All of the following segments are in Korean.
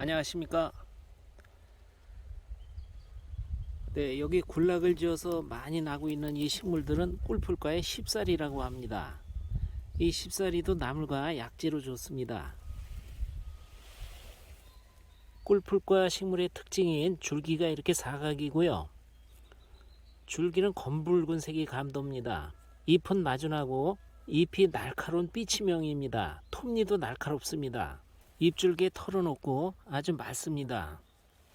안녕하십니까? 네 여기 군락을 지어서 많이 나고 있는 이 식물들은 꿀풀과의 쉽사리라고 합니다. 이 쉽사리도 나물과 약재로 좋습니다. 꿀풀과 식물의 특징인 줄기가 이렇게 사각이고요. 줄기는 검붉은 색이 감돕니다. 잎은 마준하고 잎이 날카로운 삐치명입니다. 톱니도 날카롭습니다 잎줄기에 털어놓고 아주 맑습니다.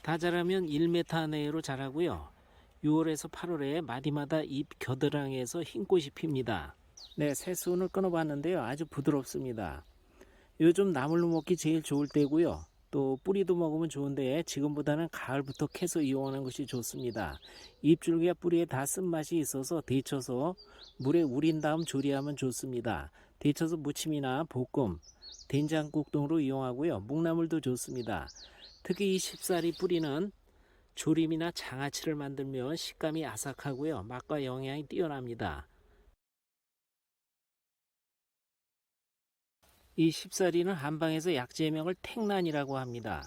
다 자라면 1m 내로 자라고요. 6월에서 8월에 마디마다 잎 겨드랑이에서 흰 꽃이 핍니다. 네, 새순을 끊어봤는데요. 아주 부드럽습니다. 요즘 나물로 먹기 제일 좋을 때고요. 또 뿌리도 먹으면 좋은데 지금보다는 가을부터 캐서 이용하는 것이 좋습니다. 잎줄기와 뿌리에 다 쓴맛이 있어서 데쳐서 물에 우린 다음 조리하면 좋습니다. 데쳐서 무침이나 볶음, 된장국 등으로 이용하고요. 묵나물도 좋습니다. 특히 이 쉽사리 뿌리는 조림이나 장아찌를 만들면 식감이 아삭하고요. 맛과 영양이 뛰어납니다. 이 쉽사리는 한방에서 약재명을 택란이라고 합니다.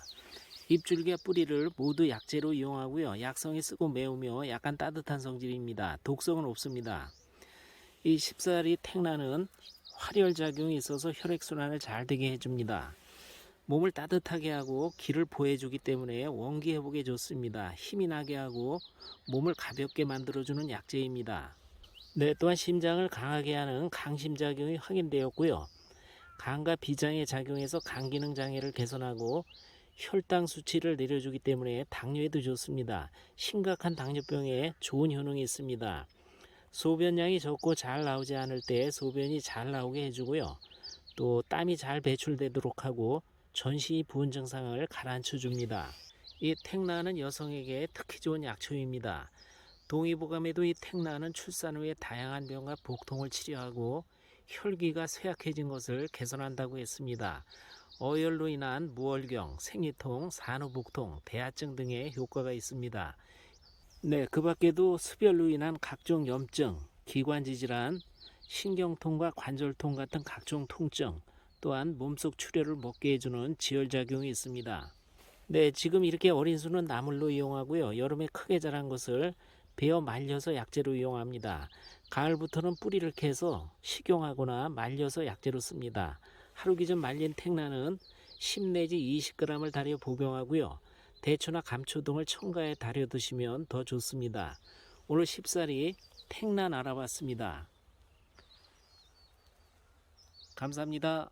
잎줄기와 뿌리를 모두 약재로 이용하고요. 약성이 쓰고 매우며 약간 따뜻한 성질입니다. 독성은 없습니다. 이 쉽사리 택란은 활혈 작용이 있어서 혈액 순환을 잘 되게 해줍니다. 몸을 따뜻하게 하고 기를 보해주기 때문에 원기 회복에 좋습니다. 힘이 나게 하고 몸을 가볍게 만들어주는 약재입니다. 네, 또한 심장을 강하게 하는 강심 작용이 확인되었고요. 간과 비장의 작용에서 간 기능 장애를 개선하고 혈당 수치를 내려주기 때문에 당뇨에도 좋습니다. 심각한 당뇨병에 좋은 효능이 있습니다. 소변량이 적고 잘 나오지 않을 때 소변이 잘 나오게 해주고요. 또 땀이 잘 배출되도록 하고 전신이 부은 증상을 가라앉혀 줍니다. 이 택나는 여성에게 특히 좋은 약초입니다. 동의보감에도 이 택나는 출산 후에 다양한 병과 복통을 치료하고 혈기가 쇠약해진 것을 개선한다고 했습니다. 어열로 인한 무월경, 생리통, 산후복통, 대하증 등의 효과가 있습니다. 네, 그 밖에도 습열로 인한 각종 염증, 기관지 질환, 신경통과 관절통 같은 각종 통증, 또한 몸속 출혈을 먹게 해주는 지혈작용이 있습니다. 네, 지금 이렇게 어린 수는 나물로 이용하고요. 여름에 크게 자란 것을 베어 말려서 약재로 이용합니다. 가을부터는 뿌리를 캐서 식용하거나 말려서 약재로 씁니다. 하루 기준 말린 택나는 10 내지 20g을 달여 복용하고요. 대추나 감초 등을 첨가해 달여 드시면 더 좋습니다. 오늘 쉽사리 택난 알아봤습니다. 감사합니다.